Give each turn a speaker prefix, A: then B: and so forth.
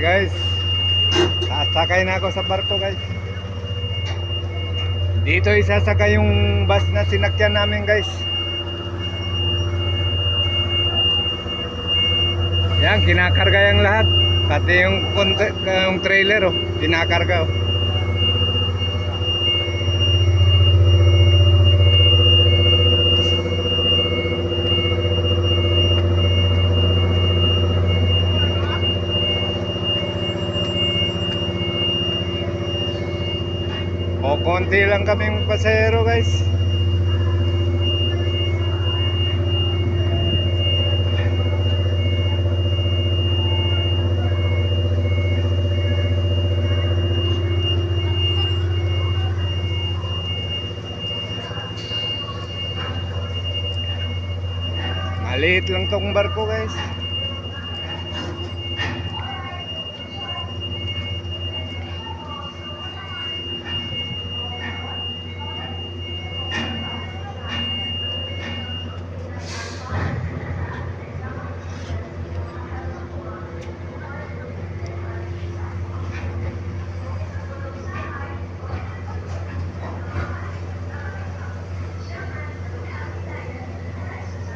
A: Okay guys. Sasakay na ako sa barko guys. Dito isasakay yung bus na sinakyan namin guys. Yan, kinakarga yung lahat. Pati yung, yung trailer oh, kinakarga oh. O konti lang kaming pasahero guys. Maliit lang tong barko guys.